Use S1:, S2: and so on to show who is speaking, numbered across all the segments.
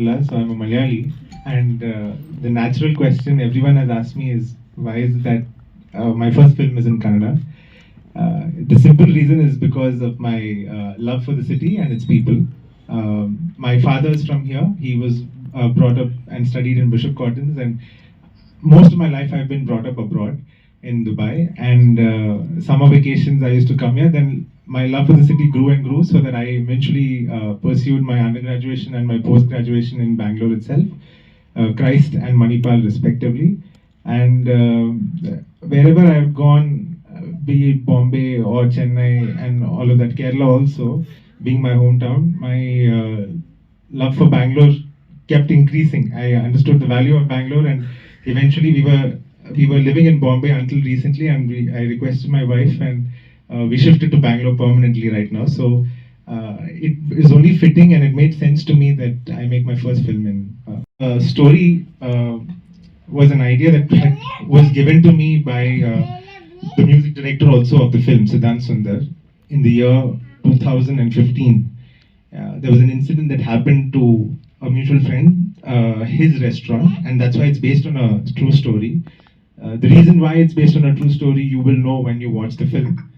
S1: So I'm a Malayali. And uh, the natural question everyone has asked me is why is that uh, my first film is in Kannada? Uh, the simple reason is because of my uh, love for the city and its people. Um, my father is from here. He was uh, brought up and studied in Bishop Cottons, and most of my life I've been brought up abroad in Dubai. And uh, summer vacations I used to come here. Then my love for the city grew and grew, so that I eventually uh, pursued my undergraduate and my post graduation in Bangalore itself, uh, Christ and Manipal respectively. And uh, wherever I've gone, uh, be it Bombay or Chennai and all of that, Kerala also being my hometown, my uh, love for Bangalore kept increasing. I understood the value of Bangalore, and eventually we were we were living in Bombay until recently, and we, I requested my wife, and we shifted to Bangalore permanently right now. So uh, it is only fitting, and it made sense to me that I make my first film in. Uh, uh, story uh, was an idea that was given to me by uh, the music director also of the film, Siddhant Sundar, in the year 2015. Uh, there was an incident that happened to a mutual friend, uh, his restaurant, and that's why it's based on a true story. Uh, the reason why it's based on a true story, you will know when you watch the film.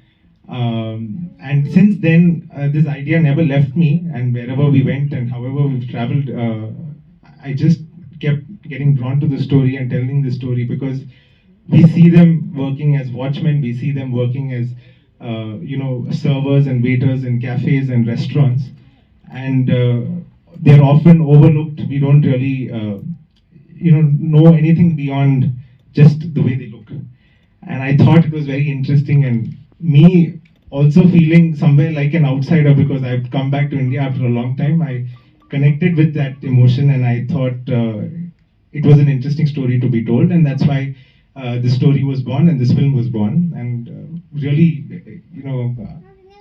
S1: Um, and since then, uh, this idea never left me, and wherever we went and however we've traveled, uh, I just kept getting drawn to the story and telling the story because we see them working as watchmen, we see them working as uh, you know servers and waiters in cafes and restaurants, and uh, they're often overlooked. We don't really uh, you know know anything beyond just the way they look, and I thought it was very interesting and me also feeling somewhere like an outsider because I've come back to India after a long time. I connected with that emotion and I thought uh, it was an interesting story to be told, and that's why uh, this story was born and this film was born. And uh, really, you know, uh,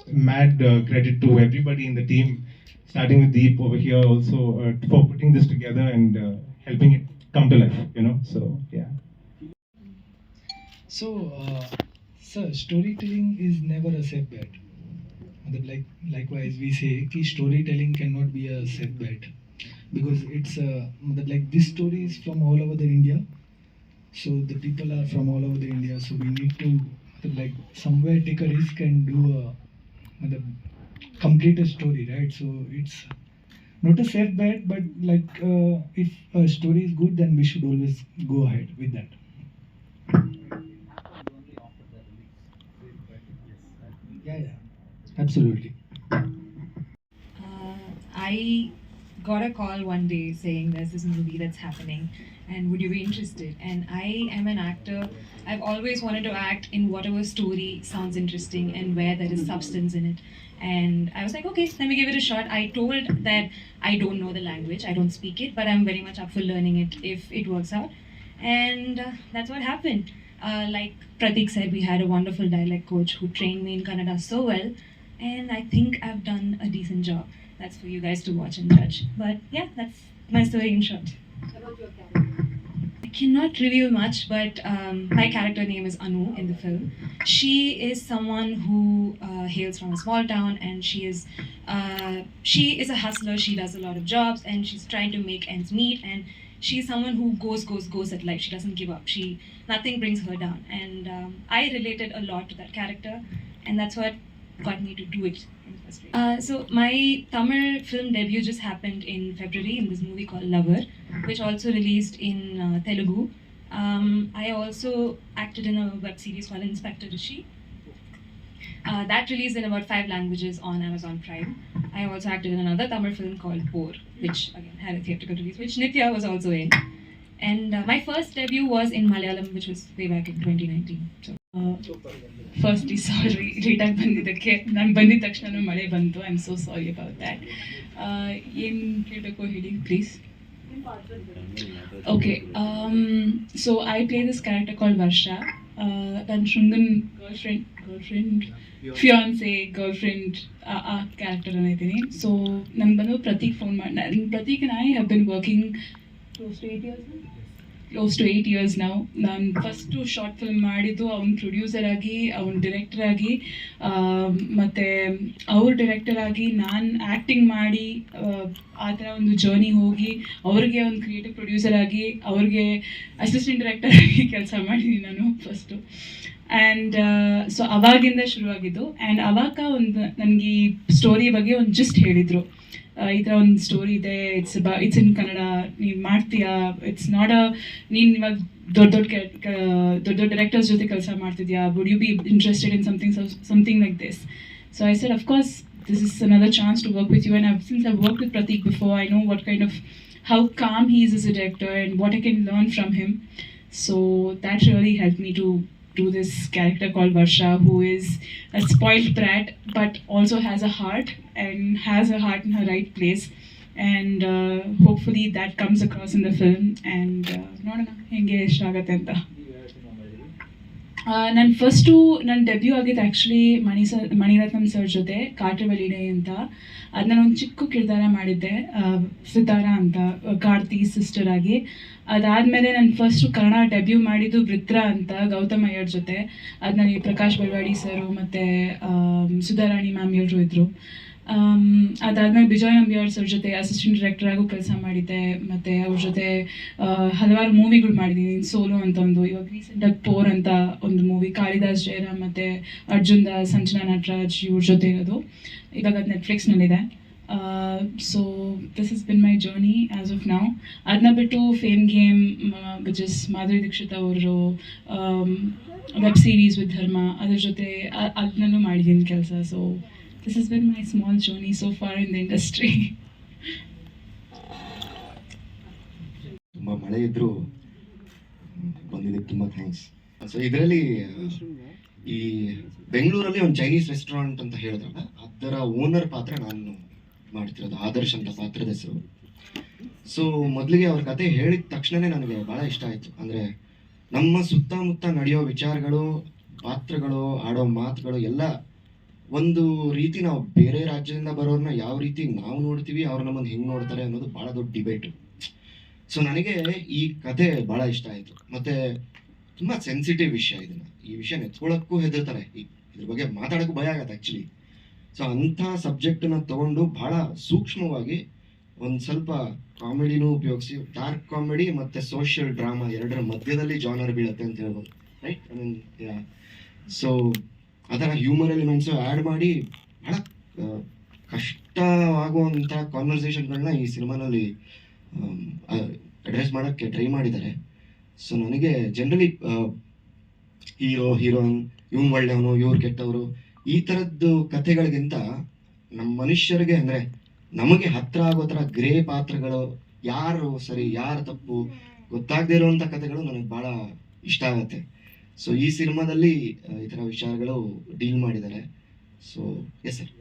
S1: mad uh, credit to everybody in the team, starting with Deep over here also uh, for putting this together and uh, helping it come to life. You know, so yeah.
S2: So, uh, sir, storytelling is never a safe bet. मतलब like likewise we say कि storytelling cannot be a safe bet because it's uh, मतलब like this story is from all over the India, so the people are from all over the India, so we need to मतलब like somewhere take a risk and do a मतलब complete a story, right? So it's not a safe bet, but like uh, if a story is good, then we should always go ahead with that. Yeah, yeah, absolutely.
S3: Uh, I got a call one day saying there's this movie that's happening and would you be interested? And I am an actor. I've always wanted to act in whatever story sounds interesting and where there is substance in it. And I was like, okay, let me give it a shot. I told that I don't know the language, I don't speak it, but I'm very much up for learning it if it works out. And uh, that's what happened. Uh, like Pratik said, we had a wonderful dialect coach who trained me in Kannada so well, and I think I've done a decent job. That's for you guys to watch and judge. But yeah, that's my story in short. I cannot reveal much, but um, my character name is Anu in the film. She is someone who uh, hails from a small town, and she is uh, she is a hustler. She does a lot of jobs, and she's trying to make ends meet. And she's someone who goes, goes, goes at life. She doesn't give up. She nothing brings her down, and um, I related a lot to that character, and that's what got me to do it. Uh, so my Tamil film debut just happened in February in this movie called Lover, which also released in uh, Telugu. Um, I also acted in a web series called Inspector Rishi. Uh, that released in about five languages on Amazon Prime. I also acted in another Tamil film called Por, which again had a theatrical release, which Nitya was also in. And uh, my first debut was in Malayalam, which was way back in 2019. So, uh, firstly sorry ಲೇಟಾಗಿ ಬಂದಿದ್ದಕ್ಕೆ ನಾನು ಬಂದಿದ ತಕ್ಷಣ ಮಳೆ ಬಂತು I am so sorry about that ಏನು ಕೇಳಬೇಕು ಹೇಳಿ please okay so I play this character ಕಾಲ್ ವರ್ಷ ನನ್ನ ಶೃಂಗನ್ girlfriend girlfriend fiancee girlfriend ಆ ಕ್ಯಾರೆಕ್ಟರ್ ಅನ್ನಿದ್ದೀನಿ ಸೊ ನಾನು ಬಂದು ಪ್ರತೀಕ್ ಫೋನ್ ಮಾಡಿ ನಾನು Prateek and I have been working close to eight years
S4: close to eight years ನಾವು ನಾನು ಫಸ್ಟು ಶಾರ್ಟ್ ಫಿಲ್ಮ್ ಮಾಡಿದ್ದು ಅವ್ನು ಪ್ರೊಡ್ಯೂಸರ್ ಆಗಿ, ಅವ್ನು ಡಿರೆಕ್ಟರ್ ಆಗಿ ಮತ್ತು ಅವ್ರ ಡಿರೆಕ್ಟರ್ ಆಗಿ ನಾನು ಆ್ಯಕ್ಟಿಂಗ್ ಮಾಡಿ, ಆ ಥರ ಒಂದು ಜರ್ನಿ ಹೋಗಿ ಅವ್ರಿಗೆ ಒಂದು ಕ್ರಿಯೇಟಿವ್ ಪ್ರೊಡ್ಯೂಸರ್ ಆಗಿ, ಅವ್ರಿಗೆ ಅಸಿಸ್ಟೆಂಟ್ ಡೈರೆಕ್ಟರ್ ಆಗಿ ಕೆಲಸ ಮಾಡಿದ್ದೀನಿ ನಾನು ಫಸ್ಟು ಆ್ಯಂಡ್ ಸೊ ಅವಾಗಿಂದ ಶುರುವಾಗಿದ್ದು. ಆ್ಯಂಡ್ ಅವಾಗ ಒಂದು ನನಗೆ ಈ ಸ್ಟೋರಿ ಬಗ್ಗೆ ಒಂದು ಜಸ್ಟ್ ಹೇಳಿದರು. ಈ ಥರ ಒಂದು ಸ್ಟೋರಿ ಇದೆ ಇಟ್ಸ್ ಬ ಇಟ್ಸ್ ಇನ್ ಕನ್ನಡ ನೀವು ಮಾಡ್ತೀಯಾ ಇಟ್ಸ್ ನಾಟ್ ಅ ನೀನು ಇವಾಗ ದೊಡ್ಡ ದೊಡ್ಡ ದೊಡ್ಡ ದೊಡ್ಡ ಡೈರೆಕ್ಟರ್ಸ್ ಜೊತೆ ಕೆಲಸ ಮಾಡ್ತಿದ್ಯಾ would you be interested in something something like this so I said of course this is another chance to work with you and I've, since I've worked with Pratik before I know what kind of how calm he is as a director and what I can learn from him so that really helped me to do this character called Varsha who is a spoiled brat but also has a heart and has her heart in her right place and uh, hopefully that comes across in the film and uh, ನೋಡೋಣ ಹೆಂಗೆ ಇಷ್ಟ ಆಗತ್ತೆ ಅಂತ ನಾನು first ನನ್ನ debut ಆಗಿದ್ದು actually Mani sir Mani Ratnam sir ಜೊತೆ ಕಾಟವಳಿಡೆ ಅಂತ. ಅದು ನಾನು ಒಂದು ಚಿಕ್ಕ ಕಿರ್ದಾರ ಮಾಡಿದ್ದೆ ಸಿತಾರ ಅಂತ, ಕಾರ್ತಿ ಸಿಸ್ಟರ್ ಆಗಿ. ಅದಾದಮೇಲೆ ನಾನು ಫಸ್ಟು ಕನ್ನಡ ಡೆಬ್ಯೂ ಮಾಡಿದ್ದು ವೃತ್ರ ಅಂತ, ಗೌತಮ್ ಅಯ್ಯರ್ ಜೊತೆ. ಅದು ನನಗೆ ಪ್ರಕಾಶ್ ಬೆಳವಾಡಿ ಸರು ಮತ್ತು ಸುಧಾರಾಣಿ ಮ್ಯಾಮ್ ಎಲ್ಲರೂ ಇದ್ದರು ಅದಾದಮೇಲೆ ಬಿಜಯ್ ನಂಬಿಯಾರ್ ಅವ್ರ ಜೊತೆ ಅಸಿಸ್ಟೆಂಟ್ ಡೈರೆಕ್ಟರ್ ಆಗು ಕೆಲಸ ಮಾಡಿದ್ದೆ. ಮತ್ತು ಅವ್ರ ಜೊತೆ ಹಲವಾರು ಮೂವಿಗಳು ಮಾಡಿದ್ದೀನಿ ಸೋಲು ಅಂತ ಒಂದು, ಇವಾಗ ರೀಸೆಂಟಾಗಿ ಪೋರ್ ಅಂತ ಒಂದು ಮೂವಿ ಕಾಳಿದಾಸ್ ಜಯರಾಮ್ ಮತ್ತು ಅರ್ಜುನ್ ದಾಸ್ ಸಂಜನಾ ನಟರಾಜ್ ಇವ್ರ ಜೊತೆ ಇರೋದು. ಇವಾಗ ಅದು ನೆಟ್ಫ್ಲಿಕ್ಸ್ನಲ್ಲಿದೆ so this is been my journey as of ನಾವು ಅದನ್ನ ಬಿಟ್ಟು fame game which is Madhuri Dixit ಅವರು ವೆಬ್ ಸೀರೀಸ್ ವಿತ್ ಧರ್ಮ ಅದ್ರ ಜೊತೆ ಅದನ್ನೂ ಮಾಡಿದ್ದೀನಿ ಕೆಲಸ. So this has been my small journey so far in the industry
S5: ತುಂಬಾ ಮಳೆ ಇದ್ರು, ಬಂದಿದ್ದಕ್ಕೆ ತುಂಬಾ ಥ್ಯಾಂಕ್ಸ್ ಸೊ ಇದರಲ್ಲಿ, ಈ ಬೆಂಗಳೂರಲ್ಲಿ ಒಂದು ಚೈನೀಸ್ ರೆಸ್ಟೋರೆಂಟ್ ಅಂತ ಹೇಳಿದ್ರಲ್ಲ, ಅದರ ಓನರ್ ಪಾತ್ರ ನಾನು ಮಾಡ್ತಿರೋದು, ಆದರ್ಶ್ ಅಂತ ಪಾತ್ರದ ಹೆಸರು. ಸೊ ಮೊದಲಿಗೆ ಅವ್ರ ಕತೆ ಹೇಳಿದ ತಕ್ಷಣನೇ ನನಗೆ ಭಾಳ ಇಷ್ಟ ಆಯಿತು. ಅಂದರೆ, ನಮ್ಮ ಸುತ್ತಮುತ್ತ ನಡೆಯೋ ವಿಚಾರಗಳು, ಪಾತ್ರಗಳು, ಆಡೋ ಮಾತುಗಳು ಎಲ್ಲ ಒಂದು ರೀತಿ ನಾವು ಬೇರೆ ರಾಜ್ಯದಿಂದ ಬರೋರ್ನ ಯಾವ ರೀತಿ ನಾವು ನೋಡ್ತೀವಿ, ಅವ್ರ ನಮ್ಮನ್ನು ಹೆಂಗೆ ನೋಡ್ತಾರೆ ಅನ್ನೋದು ಭಾಳ ದೊಡ್ಡ ಡಿಬೇಟು ಸೊ ನನಗೆ ಈ ಕತೆ ಭಾಳ ಇಷ್ಟ ಆಯಿತು. ಮತ್ತೆ ತುಂಬ ಸೆನ್ಸಿಟಿವ್ ವಿಷಯ ಇದನ್ನ. ಈ ವಿಷಯ ನೆತ್ಕೊಳ್ಳೋಕ್ಕೂ ಹೆದರ್ತಾರೆ. ಈ ಇದ್ರ ಬಗ್ಗೆ ಮಾತಾಡೋಕ್ಕೂ ಭಯ ಆಗತ್ತೆ ಆ್ಯಕ್ಚುಲಿ ಸೊ ಅಂಥ ಸಬ್ಜೆಕ್ಟನ್ನ ತಗೊಂಡು ಭಾಳ ಸೂಕ್ಷ್ಮವಾಗಿ ಒಂದು ಸ್ವಲ್ಪ ಕಾಮಿಡಿನೂ ಉಪಯೋಗಿಸಿ ಡಾರ್ಕ್ ಕಾಮಿಡಿ ಮತ್ತು ಸೋಷಿಯಲ್ ಡ್ರಾಮಾ ಎರಡರ ಮಧ್ಯದಲ್ಲಿ ಜಾನರ್ ಬೀಳುತ್ತೆ ಅಂತ ಹೇಳ್ಬೋದು. ರೈಟ್ ಐ ಮೀನ್ ಸೊ ಅದರ ಹ್ಯೂಮರ್ ಎಲಿಮೆಂಟ್ಸ್ ಆ್ಯಡ್ ಮಾಡಿ ಭಾಳ ಕಷ್ಟವಾಗುವಂಥ ಕಾನ್ವರ್ಸೇಷನ್ಗಳನ್ನ ಈ ಸಿನಿಮಾನಲ್ಲಿ ಅಡ್ರೆಸ್ ಮಾಡೋಕ್ಕೆ ಟ್ರೈ ಮಾಡಿದ್ದಾರೆ. ಸೊ ನನಗೆ ಜನರಲಿ ಹೀರೋ ಹೀರೋಯಿನ್ ಇವ್ನು ಒಳ್ಳೆಯವನು, ಇವ್ರು ಕೆಟ್ಟವರು, ಈ ಥರದ್ದು ಕಥೆಗಳಿಗಿಂತ ನಮ್ಮ ಮನುಷ್ಯರಿಗೆ ಅಂದರೆ ನಮಗೆ ಹತ್ರ ಆಗೋ ಥರ ಗ್ರೇ ಪಾತ್ರಗಳು, ಯಾರು ಸರಿ, ಯಾರು ತಪ್ಪು, ಗೊತ್ತಾಗದೇ ಇರುವಂಥ ಕಥೆಗಳು ನನಗೆ ಭಾಳ ಇಷ್ಟ ಆಗುತ್ತೆ. ಸೊ ಈ ಸಿನಿಮಾದಲ್ಲಿ ಈ ಥರ ವಿಚಾರಗಳು ಡೀಲ್ ಮಾಡಿದ್ದಾರೆ. ಸೊ ಎಸ್ ಸರ್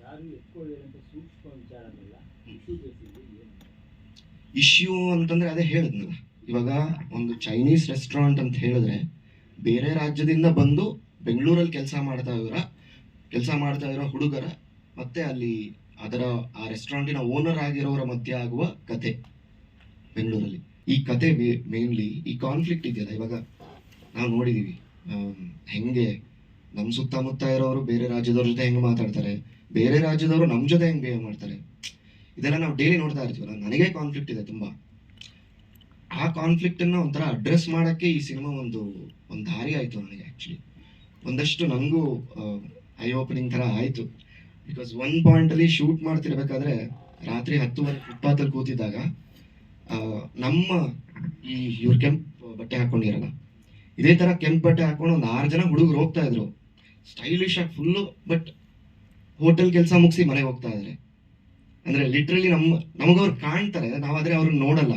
S5: ಇಶ್ಯೂ ಅಂತಂದ್ರೆ ಅದೇ ಹೇಳಿದ್ನಲ್ಲ. ಇವಾಗ ಒಂದು ಚೈನೀಸ್ ರೆಸ್ಟೋರೆಂಟ್ ಅಂತ ಹೇಳಿದ್ರೆ ಬೇರೆ ರಾಜ್ಯದಿಂದ ಬಂದು ಬೆಂಗಳೂರಲ್ಲಿ ಕೆಲಸ ಮಾಡ್ತಾ ಇರೋ ಕೆಲಸ ಮಾಡ್ತಾ ಇರೋ ಹುಡುಗರ ಮತ್ತೆ ಅಲ್ಲಿ ಅದರ ಆ ರೆಸ್ಟೋರೆಂಟಿನ ಓನರ್ ಆಗಿರೋರ ಮಧ್ಯೆ ಆಗುವ ಕತೆ ಬೆಂಗಳೂರಲ್ಲಿ. ಈ ಕತೆ ಮೇನ್ಲಿ ಈ ಕಾನ್ಫ್ಲಿಕ್ಟ್ ಇದೆಯಲ್ಲ ಇವಾಗ ನಾವು ನೋಡಿದೀವಿ. ಹೆಂಗೆ? ನಮ್ಮ ಸುತ್ತಮುತ್ತ ಇರೋರು ಬೇರೆ ರಾಜ್ಯದವ್ರ ಜೊತೆ ಹೆಂಗೆ ಮಾತಾಡ್ತಾರೆ? ಬೇರೆ ರಾಜ್ಯದವರು ನಮ್ಮ ಜೊತೆ ಹೆಂಗೆ ಬಿಹೇವ್ ಮಾಡ್ತಾರೆ? ಇದೆಲ್ಲ ನಾವು ಡೈಲಿ ನೋಡ್ತಾ ಇರ್ತೀವಲ್ಲ, ನನಗೆ ಕಾನ್ಫ್ಲಿಕ್ಟ್ ಇದೆ ತುಂಬಾ. ಆ ಕಾನ್ಫ್ಲಿಕ್ಟ್ ಅನ್ನ ಒಂಥರ ಅಡ್ರೆಸ್ ಮಾಡಕ್ಕೆ ಈ ಸಿನಿಮಾ ಒಂದು ಒಂದು ದಾರಿ ಆಯ್ತು ನನಗೆ ಆ್ಯಕ್ಚುಲಿ ಒಂದಷ್ಟು ನನಗೂ ಐ ಓಪನಿಂಗ್ ತರ ಆಯ್ತು. ಬಿಕಾಸ್ ಒನ್ ಪಾಯಿಂಟ್ ಅಲ್ಲಿ ಶೂಟ್ ಮಾಡ್ತಿರ್ಬೇಕಾದ್ರೆ ರಾತ್ರಿ ಹತ್ತುವರೆ ಫುಟ್ಪಾತಲ್ಲಿ ಕೂತಿದ್ದಾಗ ನಮ್ಮ ಈ ಇವ್ರ ಕೆಂಪು ಬಟ್ಟೆ ಹಾಕೊಂಡಿರಲ್ಲ ಇದೇ ತರ ಕೆಂಪು ಬಟ್ಟೆ ಹಾಕೊಂಡು ಒಂದು ಆರು ಜನ ಹುಡುಗರು ಹೋಗ್ತಾ ಇದ್ರು. ಸ್ಟೈಲಿಶ್ ಆಗಿ ಫುಲ್ಲು ಬಟ್ ಹೋಟೆಲ್ ಕೆಲಸ ಮುಗಿಸಿ ಮನೆಗೆ ಹೋಗ್ತಾ ಇದ್ದಾರೆ ಅಂದ್ರೆ ಲಿಟ್ರಲಿ ನಮ್ಮ ನಮಗವ್ರು ಕಾಣ್ತಾರೆ, ನಾವಾದ್ರೆ ಅವ್ರನ್ನ ನೋಡಲ್ಲ.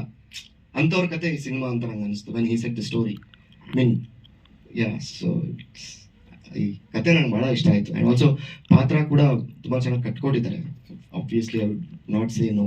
S5: ಅಂಥವ್ರ ಕತೆ ಈ ಸಿನಿಮಾ ಅಂತ ನಂಗೆ ಅನಿಸ್ತು. When he set the story mean yeah so ಈ ಕತೆ ನಂಗೆ ಬಹಳ ಇಷ್ಟ ಆಯ್ತು. ಆ್ಯಂಡ್ ಆಲ್ಸೋ ಪಾತ್ರ ಕೂಡ ತುಂಬಾ ಚೆನ್ನಾಗಿ ಕಟ್ಕೊಟ್ಟಿದ್ದಾರೆ. Obviously I would not say no